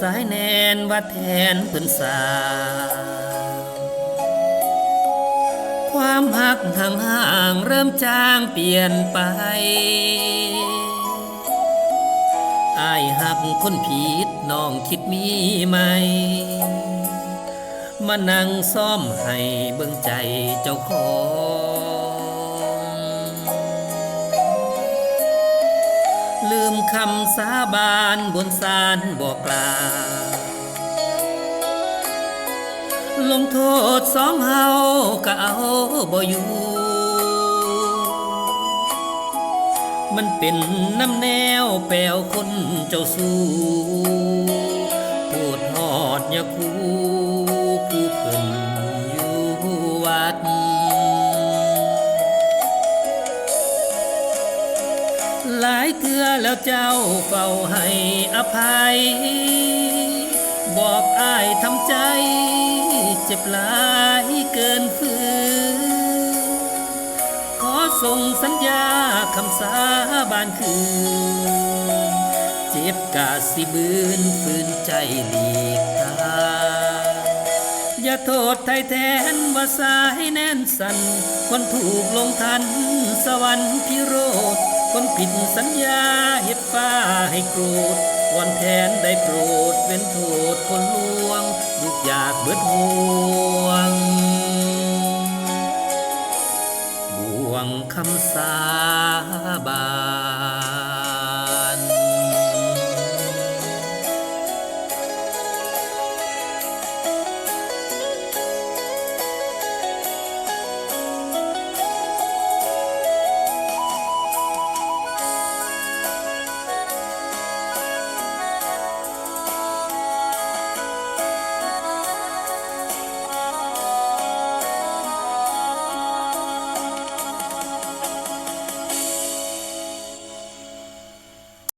สายแนนว่าแทนเพิ่นสา ความหักห่างห่างเริ่มจางเปลี่ยนไปอายหักคนผิดน้องคิดมีไหม มานั่งซ่อมให้เบิ่งใจเจ้าของ มคำสาบานบนสารบอกกล่าวลงโทษสองเฮาก็เอาบ่อยู่ มันเป็นน้ำแนวแปลวคนเจ้าสู้ปวดหอดอยาคูผู้เพิ่นอยู่วัด เทือแล้วเจ้าเฝ้าให้อภัย บอกอายทำใจ เจ็บหลายเกินฝืนขอส่งสัญญาคำสาบานคืน เจ็บกาสิบืนฝืนใจหลีกทางอย่าโทษไทยแทนว่าสายแน่นสันคนถูกลงทันสวรรค์พิโรธ คนผิดสัญญาเห็ดฟ้าให้โกรธวอนแทนได้โปรดเป็นโทษคนลวงลูกอยากเบิดห่วงบ่วงคำสาบาน